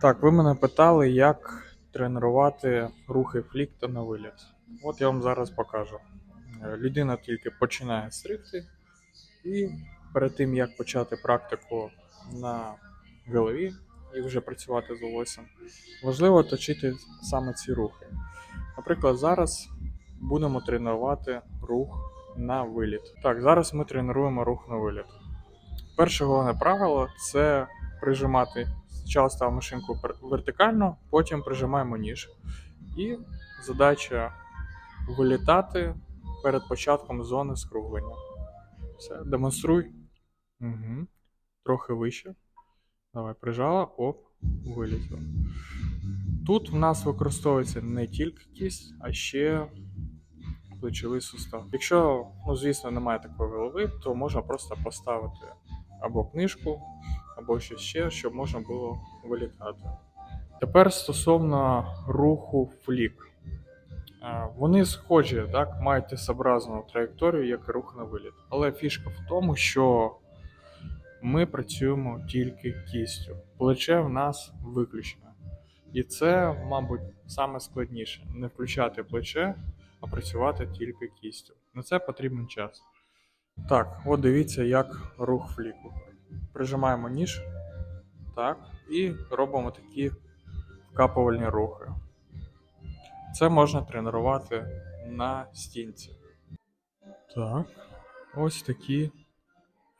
Так, ви мене питали, як тренувати рухи флік та на виліт. От я вам зараз покажу. Е, Людина тільки починає стригти, і перед тим як почати практику на голові і вже працювати з волоссям, важливо точити саме ці рухи. Наприклад, зараз будемо тренувати рух на виліт. Так, зараз ми тренуємо рух на виліт. Перше головне правило це прижимати. Спочатку ставимо машинку вертикально, потім прижимаємо ніж. І задача вилітати перед початком зони скруглення. Все, демонструй. Угу. Трохи вище. Давай, прижала, оп, вилітіло. Тут в нас використовується не тільки кість, а ще плечовий сустав. Якщо, ну звісно, немає такої голови, то можна просто поставити або книжку, або щось ще, щоб можна було вилітати. Тепер стосовно руху флік. Е, Вони схожі, так, мають тесообразну траєкторію, як і рух на виліт. Але фішка в тому, що ми працюємо тільки кістю. Плече в нас виключено. І це, мабуть, саме складніше не включати плече, а працювати тільки кістю. На це потрібен час. Так, от дивіться, як рух фліку. Прижимаємо ніж. Так, і робимо такі вкапувальні рухи. Це можна тренувати на стінці. Так, ось такі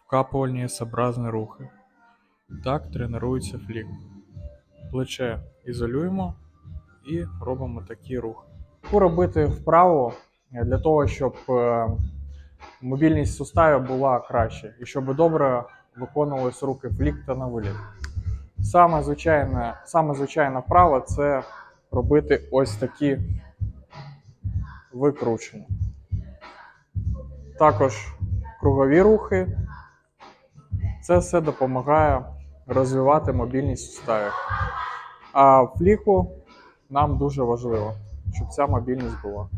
вкапувальні S-образні рухи. Так тренується флік. Плече ізолюємо і робимо такі рухи. Яку робити вправу для того, щоб е, мобільність суставів була краще і щоб добре виконувались руки флік та на виліт. Саме звичайна, саме звичайна вправа це робити ось такі викручення. Також кругові рухи. Це все допомагає розвивати мобільність суставів. А фліку нам дуже важливо, щоб ця мобільність була.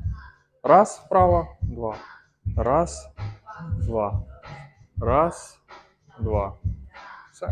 Раз, вправо, два. Раз, два. Раз, два. Все.